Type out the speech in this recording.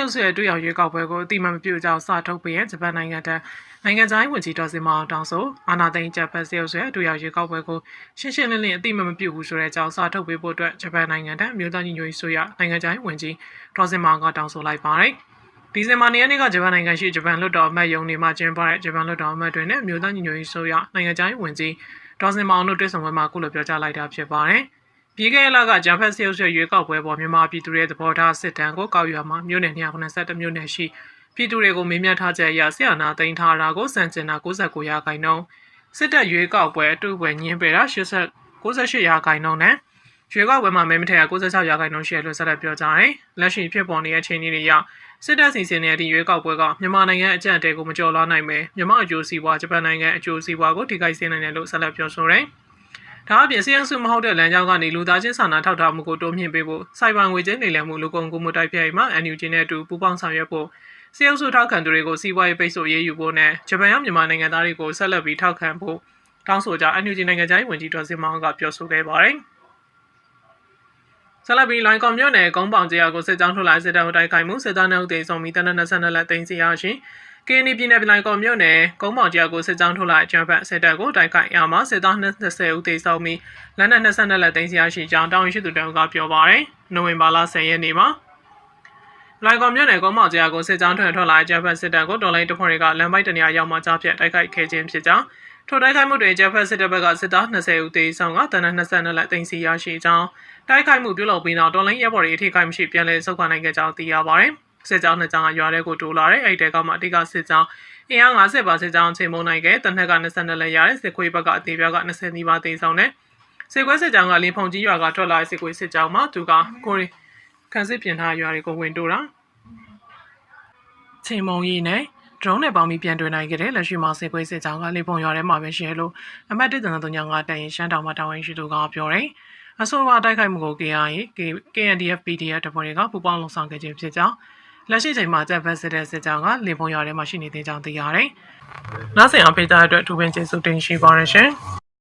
ရုပ်ဆွေတွေ့ရောက်ရွေးကောက်ပွဲကိုအတိမမပြုကြောင်းစာထုတ်ပေးရဂျပန်နိုင်ငံတန်းနိုင်ငံသားဝင်ကြီးတော်စင်မအောင်တောင်းဆိုအာနာသိန်းဂျပန်စရုပ်ဆွေတွေ့ရောက်ရွေးကောက်ပွဲကိုရှင်းရှင်းလင်းလင်းအတိမမပြုဘူးဆိုတဲ့အကြောင်းစာထုတ်ပေးဖို့အတွက်ဂျပန်နိုင်ငံတန်းအမျိုးသားညီညွတ်ရေးဆိုရနိုင်ငံသားဝင်ကြီးတော်စင်မအောင်ကတောင်းဆိုလိုက်ပါတယ်ဒီဇင်ဘာနေ့ရက်နေ့ကဂျပန်နိုင်ငံရှိဂျပန်လွှတ်တော်အမတ်ယုံနေမှာကျင်းပတဲ့ဂျပန်လွှတ်တော်အမတ်တွေနဲ့အမျိုးသားညီညွတ်ရေးဆိုရနိုင်ငံသားဝင်ကြီးဒေါ်စင်မောင်တို့တွေ့ဆုံပွဲမှာအခုလိုပြောကြားလိုက်တာဖြစ်ပါတယ်။ ပြီးခဲ့တဲ့လကဂျပန်ဆေးရုပ်ရွေးကောက်ပွဲပေါ်မြန်မာပြည်သူတွေသဘောထားစစ်တမ်းကိုကောက်ယူရမှာမြို့နယ်292မြို့နယ်ရှိပြည်သူတွေကိုမေးမြန်းထားချက်အရဆရာနာသိန်းထားတာကိုစံကျင်တာ69ရာခိုင်နှုန်းစစ်တပ်ရွေးကောက်ပွဲအတူပွဲညင်းပယ်တာ80 68ရာခိုင်နှုန်းနဲ့ရွေးကောက်ပွဲမှာမဲမထက်96ရာခိုင်နှုန်းရှိတယ်လို့ဆက်လက်ပြောကြားတယ်။လက်ရှိဖြစ်ပေါ်နေတဲ့အခြေအနေတွေအရစစ်တပ်စီစဉ်နေတဲ့ဒီရွေးကောက်ပွဲကမြန်မာနိုင်ငံအကြံအတဲကိုမကျော်လွှားနိုင်ပဲမြန်မာအကျိုးစီးပွားဂျပန်နိုင်ငံအကျိုးစီးပွားကိုထိခိုက်စေနိုင်တယ်လို့ဆက်လက်ပြောဆိုတယ်။ ဒါအပြင်စီယန်စုမဟုတ်တဲ့လမ်းကြောင်းကနေလူသားချင်းစာနာထောက်ထားမှုကိုတိုးမြှင့်ပေးဖို့စိုက်ဘာငွေကြေးနေလည်မှုလူကုန်ကူးမှုတိုက်ဖျက်ရေးမှာ NUG နဲ့အတူပူးပေါင်းဆောင်ရွက်ဖို့စီယန်စုထောက်ခံသူတွေကိုစီးပွားရေးပိတ်ဆို့ရေးယူဖို့နဲ့ဂျပန်ရောက်မြန်မာနိုင်ငံသားတွေကိုဆက်လက်ပြီးထောက်ခံဖို့တောင်းဆိုကြ NUG နိုင်ငံသားဝင်ကြီးတော်စင်မောင်ကပြောဆိုခဲ့ပါတယ်။ဆလဘီလိုင်ကွန်မြို့နယ်ကုန်းပေါင်ကျရာကိုစစ်ကြောင်းထုတ်လိုက်စစ်တပ်တိုက်ခိုက်မှုစစ်သားနှုတ်တေဆုံးပြီးတနက်22လက်သိန်းစီရရှိ ကင်းနီပြည်နယ်လိုင်ကွန်မြို့နယ်ကုန်းပေါင်ကျရာကိုစစ်ကြောင်းထုတ်လိုက်ကျန်းဖတ်စစ်တပ်ကိုတိုက်ခိုက်ရမှာစစ်သား20ဦးတေဆုံးပြီးလက်နက်22လက်သိန်းစီရရှိကြောင်းတောင်းရှိသူတအုပ်ကပြောပါရယ်နိုဝင်ဘာလ10ရက်နေ့မှာလိုင်ကွန်မြို့နယ်ကုန်းပေါင်ကျရာကိုစစ်ကြောင်းထွက်ထွက်လာကျန်းဖတ်စစ်တပ်ကိုတော်လိုင်းတဖွင့်တွေကလမ်းမိုက်တနေရာရောက်မှကြားဖြတ်တိုက်ခိုက်ခဲ့ခြင်းဖြစ်ကြောင်းထိုတိုက်ခိုက်မှုတွေကျန်းဖတ်စစ်တပ်ဘက်ကစစ်သား20ဦးတေဆုံးကတနက်22လက်သိန်းစီရရှိကြောင်းတိုက်ခိုက်မှုပြုလုပ်ပြီးနောက်တော်လိုင်းရဲဘော်တွေအထိခိုက်မရှိပြန်လည်ဆုတ်ခွာနိုင်ခဲ့ကြောင်းသိရပါတယ်။ စစ်ကြောင်းနှစ်ကြောင်းကရွာထဲကိုတိုးလာတဲ့အဲ့တဲကမှအတိကစစ်ကြောင်းအင်အား50ပါစစ်ကြောင်းချိန်မုံနိုင်ခဲ့တနက်က22လက်ရတဲ့စစ်ခွေးဘက်ကအသေးပြားက20နီးပါးတေဆုံးတဲ့စစ်ခွေးစစ်ကြောင်းကလင်းဖုန်ကြီးရွာကထွက်လာတဲ့စစ်ခွေးစစ်ကြောင်းမှာသူကကိုရီခန်းစစ်ပြင်ထားရွာတွေကိုဝင်တိုးတာချိန်မုံကြီးနဲ့ drone နဲ့ပေါင်းပြီးပြန်တွေ့နိုင်ခဲ့တဲ့လက်ရှိမှာစေခွေးစစ်ကြောင်းကလေပုံရွာထဲမှာပဲရှိရလို့အမတ်တစ်တန်တုံညာကတန်ရင်ရှမ်းတောင်မှာတာဝန်ရှိသူကပြောတယ်။အဆိုပါတိုက်ခိုက်မှုကို KIA KNDF PDF တဖွဲ့တွေကပူးပေါင်းလှုံ့ဆော်ခဲ့ခြင်းဖြစ်ကြောင်း လက်ရှိချိန်မှာတပ်ဖက်စစ်တဲ့စစ်ကြောင်းကလေပုံရွာထဲမှာရှိနေသေးကြောင်းသိရတယ်။နောက်ဆက်အောင်ပေးတဲ့အတွက်ထူပင်ကျေးဇူးတင်ရှိပါရရှင်။